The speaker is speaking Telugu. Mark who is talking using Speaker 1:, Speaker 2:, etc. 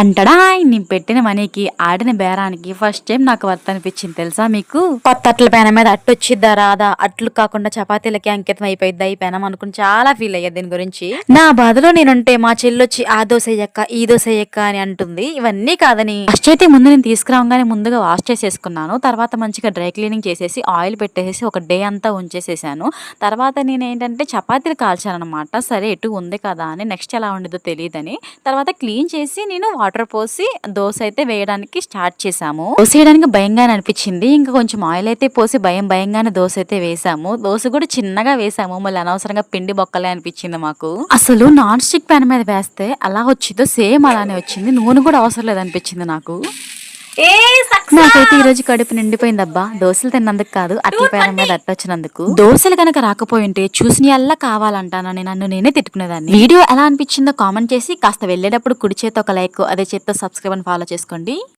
Speaker 1: టంటడా నేను పెట్టిన మనీకి ఆడిన బేరానికి ఫస్ట్ టైం నాకు వర్త్ అనిపించింది తెలుసా మీకు? కొత్త అట్ల పెన మీద అట్టు వచ్చిద్దా రాదా? అట్లు కాకుండా చపాతీలకి అంకితం అయిపోయిందా ఈ పెనం అనుకుని చాలా ఫీల్ అయ్యా దీని గురించి. నా బాధలో నేనుంటే మా చెల్లొచ్చి ఆ దోశ ఎక్క ఈ దోశ ఎక్క అని అంటుంది. ఇవన్నీ కాదని ఫస్ట్ అయితే ముందు నేను తీసుకురాగానే ముందుగా వాష్ చేసేసుకున్నాను. తర్వాత మంచిగా డ్రై క్లీనింగ్ చేసేసి ఆయిల్ పెట్టేసి ఒక డే అంతా ఉంచేసేసాను. తర్వాత నేను ఏంటంటే చపాతీలు కాల్చానమాట సరే ఎటు ఉంది కదా అని నెక్స్ట్ ఎలా ఉండదో తెలియదని. తర్వాత క్లీన్ చేసి నేను వాటర్ పోసి దోశ అయితే వేయడానికి స్టార్ట్ చేసాము దోశ వేయడానికి భయంగానే అనిపించింది. ఇంకా కొంచెం ఆయిల్ అయితే పోసి భయం భయంగానే దోశ అయితే వేసాము దోశ కూడా చిన్నగా వేసాము మళ్ళీ అనవసరంగా పిండి బొక్కలే అనిపించింది మాకు. అసలు నాన్ స్టిక్ ప్యాన్ మీద వేస్తే అలా వచ్చిందో సేమ్ అలానే వచ్చింది. నూనె కూడా అవసరం లేదనిపించింది నాకు.
Speaker 2: ఏ
Speaker 1: నాకైతే ఈ రోజు కడుపు నిండిపోయిందబ్బా. దోశలు తిన్నందుకు కాదు అట్ల పేరం మీద అట్టొచ్చినందుకు. దోశలు కనుక రాకపోయింటే చూసిన అల్లా కావాలంటానని నన్ను నేనే తిట్టుకునేదాన్ని. వీడియో ఎలా అనిపించిందో కామెంట్ చేసి కాస్త వెళ్ళేటప్పుడు కుడి చేత ఒక లైక్ అదే చేత్తో సబ్స్క్రైబ్ అని ఫాలో చేసుకోండి.